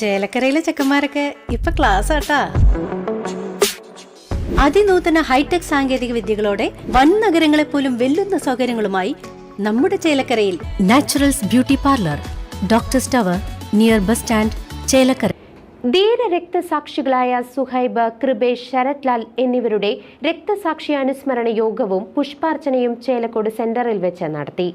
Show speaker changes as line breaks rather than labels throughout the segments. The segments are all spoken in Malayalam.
ചേലക്കരയിലെ ചെക്കന്മാരൊക്കെ ഇപ്പൊ ക്ലാസ് ആട്ടാ. അതിനൂതന ഹൈടെക് സാങ്കേതിക വിദ്യകളോടെ വൻ നഗരങ്ങളെ പോലും വെല്ലുന്ന സൗകര്യങ്ങളുമായി നമ്മുടെ ചേലക്കരയിൽ Naturals beauty parlour doctor tower near bus stand Chelakkara.
ധീര രക്തസാക്ഷികളായ സുഹൈബ് കൃപേഷ് ശരത് ലാൽ എന്നിവരുടെ രക്തസാക്ഷി അനുസ്മരണ യോഗവും പുഷ്പാർച്ചനയും ചേലക്കോട് സെന്ററിൽ വെച്ച് നടത്തി.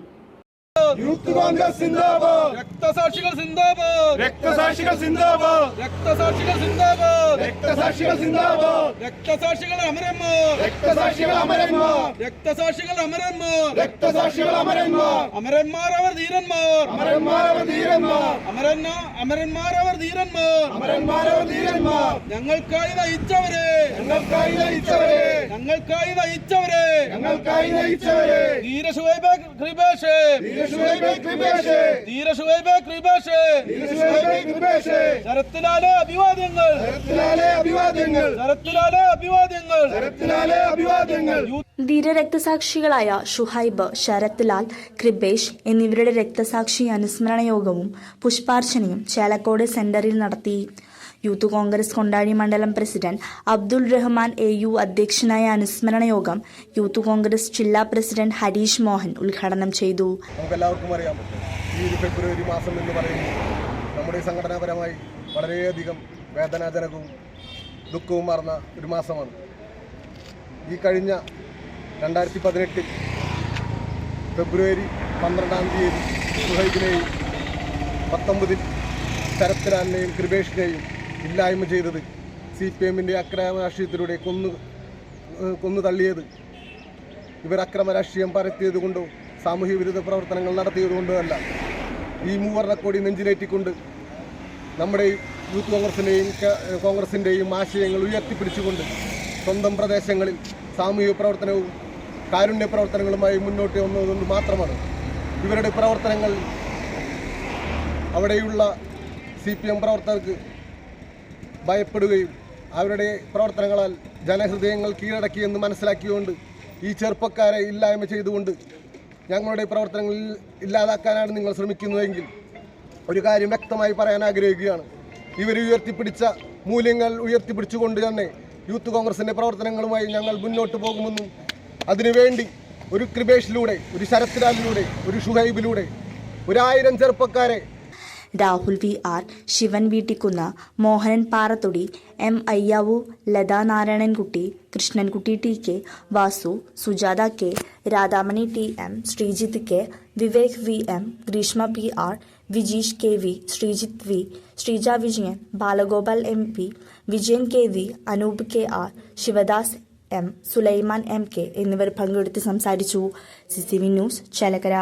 യൂത്ത് കോൺഗ്രസ് സിന്ദാബാദ്.
രക്തസാക്ഷികൾ സിന്ദാബാദ്.
രക്തസാക്ഷികൾ സിന്ദാബാദ്.
രക്തസാക്ഷികൾ സിന്ദാബാദ്.
രക്തസാക്ഷികൾ സിന്ദാബാദ്.
രക്തസാക്ഷികൾ അമരന്മാർ.
രക്തസാക്ഷികൾ അമരന്മാർ.
രക്തസാക്ഷികൾ അമരന്മാർ.
രക്തസാക്ഷികൾ അമരന്മാർ.
അമരന്മാർ അവർ ധീരന്മാർ.
അമരന്മാർ അവർ ധീരന്മാർ.
അമരന്മ അമരന്മാർ അവർ ധീരന്മാർ.
അമരന്മാർ അവർ ധീരന്മാർ.
ഞങ്ങൾക്കായി നയിച്ചവരെ.
ഞങ്ങൾക്കായി നയിച്ചവരെ.
ഞങ്ങൾക്കായി നയിച്ചവരെ.
ഞങ്ങൾക്കായി നയിച്ചവരെ.
ധീര ശുഹൈബ് കൃപേഷ്
ധീരശു
ധീര ശുഹൈബ് കൃപേഷ് ശരത്തിലാലെ അഭിവാദ്യങ്ങൾ.
ശരത്തിലാലെ അഭിവാദ്യങ്ങൾ.
ശരത്തിലാലെ അഭിവാദ്യങ്ങൾ.
ശരത്തിലാലെ അഭിവാദ്യങ്ങൾ.
ധീരരക്തസാക്ഷികളായ ഷുഹൈബ് ശരത് ലാൽ കൃപേഷ് എന്നിവരുടെ രക്തസാക്ഷി അനുസ്മരണ യോഗവും പുഷ്പാർച്ചനയും ചേലക്കോട് സെന്ററിൽ നടത്തി. യൂത്ത് കോൺഗ്രസ് കൊണ്ടാടി മണ്ഡലം president Abdul Rahman A U അധ്യക്ഷനായ അനുസ്മരണ യോഗം യൂത്ത് കോൺഗ്രസ് ജില്ലാ പ്രസിഡന്റ് ഹരീഷ് മോഹൻ ഉദ്ഘാടനം ചെയ്തു.
നമുക്കെല്ലാവർക്കും അറിയാം. ഈ ഫെബ്രുവരി മാസം എന്ന് പറയുന്നത് നമ്മുടെ സംഘടനാപരമായി വളരെയധികം വേദനാജനകവും ദുഃഖവും മാറുന്ന ഒരു മാസമാണ്. ഈ കഴിഞ്ഞ രണ്ടായിരത്തി പതിനെട്ടിൽ ഫെബ്രുവരി പന്ത്രണ്ടാം തീയതി സുഹൈബിനെയും പത്തൊമ്പതിൽ ശരത്ലാലിനെയും കൃപേഷിനെയും ഇല്ലായ്മ ചെയ്തത് സി പി എമ്മിന്റെ അക്രമ രാഷ്ട്രീയത്തിലൂടെ കൊന്നു കൊന്നു തള്ളിയത്. ഇവർ അക്രമ രാഷ്ട്രീയം പരത്തിയത് കൊണ്ടോ സാമൂഹ്യ വിരുദ്ധ പ്രവർത്തനങ്ങൾ നടത്തിയത് കൊണ്ടോ അല്ല ഈ മൂവർണക്കോടി നെഞ്ചിലേറ്റിക്കൊണ്ട് നമ്മുടെ യൂത്ത് കോൺഗ്രസിന്റെയും കോൺഗ്രസിന്റെയും ആശയങ്ങൾ ഉയർത്തിപ്പിടിച്ചുകൊണ്ട് സ്വന്തം പ്രദേശങ്ങളിൽ സാമൂഹിക പ്രവർത്തനവും കാരുണ്യ പ്രവർത്തനങ്ങളുമായി മുന്നോട്ട് വന്നതുകൊണ്ട് മാത്രമാണ് ഇവരുടെ പ്രവർത്തനങ്ങൾ അവിടെയുള്ള സി പി എം പ്രവർത്തകർക്ക് ഭയപ്പെടുകയും അവരുടെ പ്രവർത്തനങ്ങളാൽ ജനഹൃദയങ്ങൾ കീഴടക്കിയെന്ന് മനസ്സിലാക്കിയുകൊണ്ട് ഈ ചെറുപ്പക്കാരെ ഇല്ലായ്മ ചെയ്തുകൊണ്ട് ഞങ്ങളുടെ പ്രവർത്തനങ്ങളിൽ ഇല്ലാതാക്കാനാണ് നിങ്ങൾ ശ്രമിക്കുന്നതെങ്കിൽ ഒരു കാര്യം വ്യക്തമായി പറയാൻ ആഗ്രഹിക്കുകയാണ്. ഇവർ ഉയർത്തിപ്പിടിച്ച മൂല്യങ്ങൾ ഉയർത്തിപ്പിടിച്ചുകൊണ്ട് തന്നെ യൂത്ത് കോൺഗ്രസിന്റെ പ്രവർത്തനങ്ങളുമായി ഞങ്ങൾ മുന്നോട്ട് പോകുമെന്നും അതിനുവേണ്ടി ഒരു കൃപേഷിലൂടെ ഒരു ശരത്ലാലിലൂടെ ഒരു ഷുഹൈബിലൂടെ ഒരായിരം ചെറുപ്പക്കാരെ
Rahul V R Sivan Veettikkunnu Mohanan Parathodi M Ayyavu Latha Narayanankutty Krishnankutty T K Vasu Sujatha K Radhamani T M Sreejith K Vivek V M Greeshma P R Vijeesh K V Sreejith V Sreeja Vijayan Balagopal M P Vijayan K V Anoop K R Sivadas M Sulaiman M K എന്നിവർ പങ്കെടുത്ത് സംസാരിച്ചു. C C V news Chelakkara.